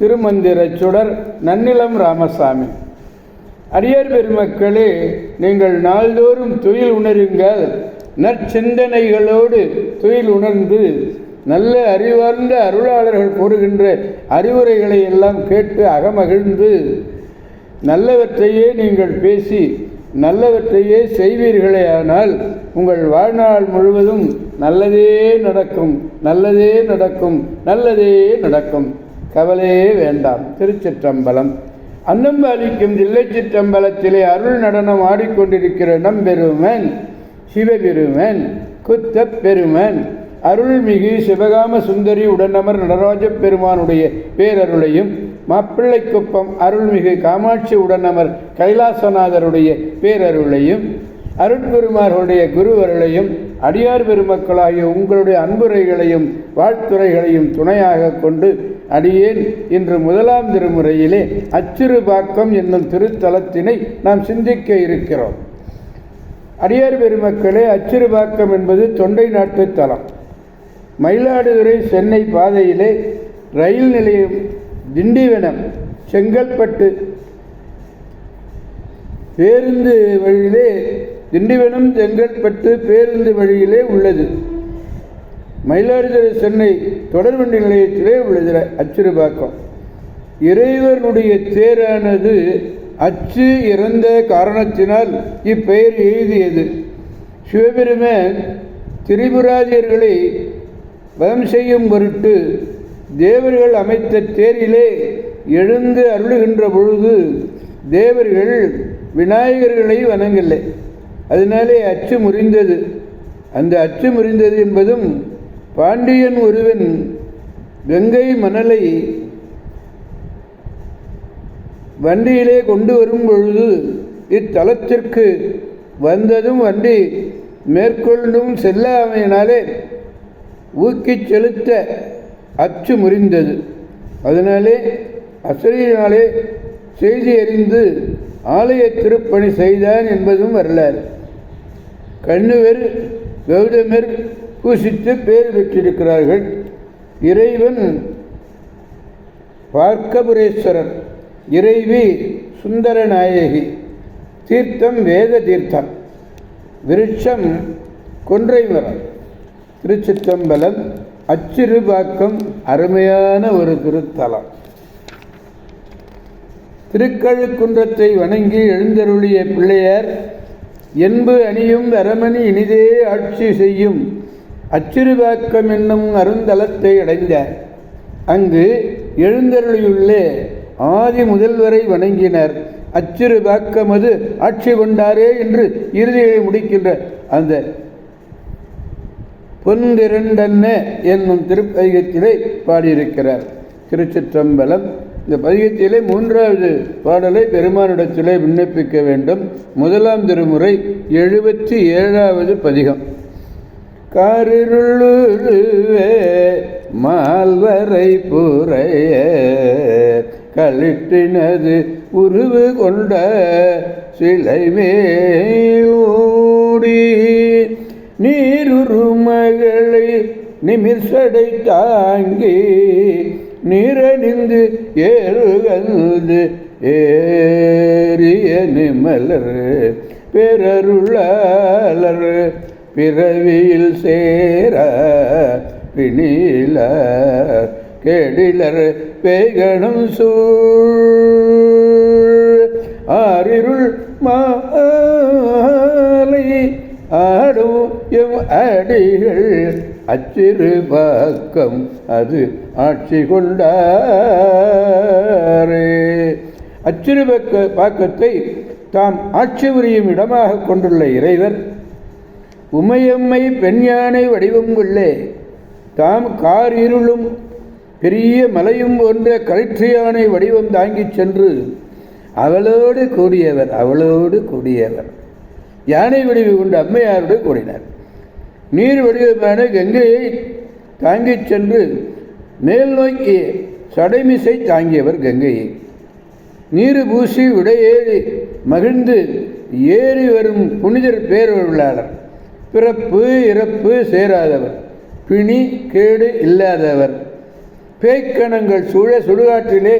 திருமந்திர சுடர் நன்னிலம் ராமசாமி. அடியார் பெருமக்களே நீங்கள் நாள்தோறும் துயில் உணருங்கள். நற்சிந்தனைகளோடு துயில் உணர்ந்து நல்ல அறிவார்ந்த அருளாளர்கள் கூறுகின்ற அறிவுரைகளை எல்லாம் கேட்டு அகமகிழ்ந்து நல்லவற்றையே நீங்கள் பேசி நல்லவற்றையே செய்வீர்களே ஆனால் உங்கள் வாழ்நாள் முழுவதும் நல்லதே நடக்கும் நல்லதே நடக்கும் நல்லதே நடக்கும். கவலையே வேண்டாம். திருச்சிற்றம்பலம். அன்னம்பாலிக்கும் தில்லை சிற்றம்பலத்திலே அருள் நடனம் ஆடிக்கொண்டிருக்கிற நம்பெருமன் சிவபெருமன் குத்தப் பெருமன் அருள்மிகு சிவகாம சுந்தரி உடனமர் நடராஜ பெருமானுடைய பேரருளையும் மாப்பிள்ளைக்குப்பம் அருள்மிகு காமாட்சி உடனமர் கைலாசநாதருடைய பேரருளையும் அருட்பெருமார்களுடைய குருவருளையும் அடியார் பெருமக்களாகிய உங்களுடைய அன்புரைகளையும் வாழ்த்துறைகளையும் துணையாக கொண்டு அடியேன் இன்று முதலாம் திருமுறையிலே அச்சிறுபாக்கம் என்னும் திருத்தலத்தினை நாம் சிந்திக்க இருக்கிறோம். அடியார் பெருமக்களே அச்சிறுபாக்கம் என்பது தொண்டை நாட்டு தலம். மயிலாடுதுறை சென்னை பாதையிலே ரயில் நிலையம் திண்டிவனம் செங்கல்பட்டு பேருந்து வழியிலே திண்டிவனம் செங்கல்பட்டு பேருந்து வழியிலே உள்ளது. மயிலாடுதுறை சென்னை தொடர்வண்டி நிலையத்திலே உள்ளது அச்சிறுபாக்கம் இறைவனுடைய தேரானது அச்சு இறந்த காரணத்தினால் இப்பெயர் எழுதியது. சிவபெருமன் திரிபுராதியர்களை வதம் செய்யும் பொருட்டு தேவர்கள் அமைத்த தேரிலே எழுந்து அருளுகின்ற பொழுது தேவர்கள் விநாயகர்களை வணங்கலை. அதனாலே அச்சு முறிந்தது. அந்த அச்சு முறிந்தது என்பதும் பாண்டியன் ஒருவன் கங்கை மணலை வண்டியிலே கொண்டு வரும் பொழுது இத்தலத்திற்கு வந்ததும் வண்டி மேற்கொண்டும் செல்லாமையினாலே ஊக்கிச் செலுத்த அச்சு முறிந்தது. அதனாலே அசரியினாலே செய்தி அறிந்து ஆலய திருப்பணி செய்தான் என்பதும் வரலாறு. கண்ணுவர் கௌதமர் பூசித்து பேர் பெற்றிருக்கிறார்கள் இறைவன் பார்க்கபுரேஸ்வரர் இறைவி சுந்தர நாயகி தீர்த்தம் வேத தீர்த்தம் விருட்சம் கொன்றை மரம் திருச்சிற்றம்பலம் அச்சிறுபாக்கம் அருமையான ஒரு திருத்தலம். திருக்கழுக்குன்றத்தை வணங்கி எழுந்தருளிய பிள்ளையார் என்பு அணியும் அரமணி இனிதே ஆட்சி செய்யும். அச்சிறுவாக்கம் என்னும் அருந்தலத்தை அடைந்தார் அங்கு எழுந்தருளியுள்ளே ஆதி முதல்வரை வணங்கினர். அச்சிறு பாக்கமது ஆட்சி கொண்டாரே என்று இறுதியை முடிக்கின்ற அந்த பொன்றிரண்டன்ன என்னும் திருப்பதிகத்திலே பாடியிருக்கிறார். திருச்சிற்றம்பலம் இந்த பதிகத்திலே மூன்றாவது பாடலை பெருமானிடத்திலே விண்ணப்பிக்க வேண்டும். முதலாம் திருமுறை எழுபத்தி ஏழாவது பதிகம். கருளுருவே மால்வரை புறைய களிற்றினது உருவு கொண்ட சிலை மேலோடி நீருருமகளை நிமிர்சடை தாங்கி நிறனிந்து ஏறுகந்து ஏறிய நிமலர் பேரருளாளர் பிறவியில் சேர பிணில கேடிலர் பேகணும் சூழ். ஆறிருள் மாலை ஆடும் எம் அடிகள் அச்சிறு பக்கம் அது ஆட்சி கொண்டாரே. அச்சிறு பக்க பாக்கத்தை தாம் ஆட்சி புரியும் இடமாக கொண்டுள்ள இறைவர் உமையம்மை பெண் யானை வடிவம் உள்ளே தாம் கார் இருளும் பெரிய மலையும் போன்ற கலற்று யானை வடிவம் தாங்கிச் சென்று அவளோடு கூடியவர் அவளோடு கூடியவர். யானை வடிவு கொண்டு அம்மையாரோடு கூடினார். நீர் வடிவமான கங்கையை தாங்கிச் சென்று மேல் நோக்கி சடைமிசை தாங்கியவர் கங்கையை. நீரு பூசி விடையேறி மகிழ்ந்து ஏறி வரும் புனிதர் பேரொருளாளர். பிறப்பு இறப்பு சேராதவர். பிணி கேடு இல்லாதவர். பேய்க்கணங்கள் சூழ சுடுகாட்டிலே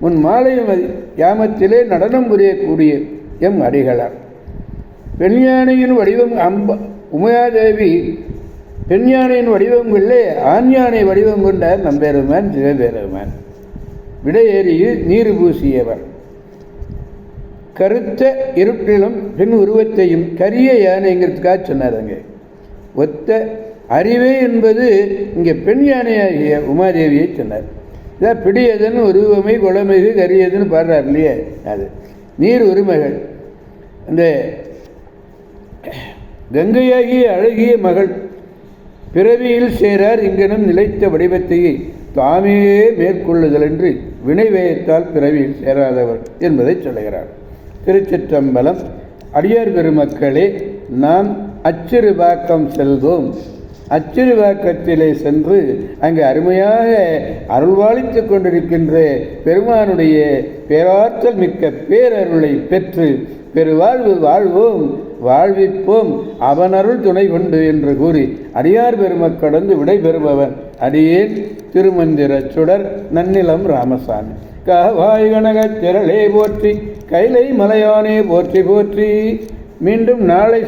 முன் மாலை யாமத்திலே நடனம் புரியக்கூடிய எம் அடிகளார். பெண்யானையின் வடிவம் அம்ப உமையாதேவி பெண்யானையின் வடிவம் வடிவங்களிலே ஆண்யானை வடிவம் கொண்டார் நம்பெருமான் சிவபெருமான். விடையேறியில் நீர் பூசியவர். கருத்த இருட்டிலும் பெண் உருவத்தையும் கரிய யானைங்கிறதுக்காக சொன்னாருங்க. ஒத்த அறிவே என்பது இங்கே பெண் யானையாகிய உமாதேவியை சொன்னார். இதான் பிடியதன் உருவமை குளமிகு கரியதுன்னு பாடுறார் இல்லையே? அது. நீர் உரிமைகள் அந்த கங்கையாகிய அழகிய மகள் பிறவியில் சேரார் இங்கனம் நிலைத்த வடிவத்தையே தாமே மேற்கொள்ளுதல் என்று வினைவேயத்தால் பிறவியில் சேராதவர் என்பதை சொல்லுகிறார். திருச்சிற்றம்பலம். அடியார் பெருமக்களே நாம் அச்சிறுபாக்கம் செல்வோம். அச்சிறுபாக்கத்திலே சென்று அங்கு அருமையாக அருள்வாளித்து கொண்டிருக்கின்ற பெருமானுடைய பேராற்றல் மிக்க பேரருளை பெற்று பெருவாழ்வு வாழ்வோம் வாழ்விப்போம். அவனருள் துணை கொண்டு என்று கூறி அடியார் பெருமக்கடந்து விடைபெறுபவன் அடியேன் திருமந்திர சுடர் நன்னிலம் ராமசாமி. காவாய் கனகத் திரளே போற்றி கைலை மலையானே போற்றி போற்றி. மீண்டும் நாளை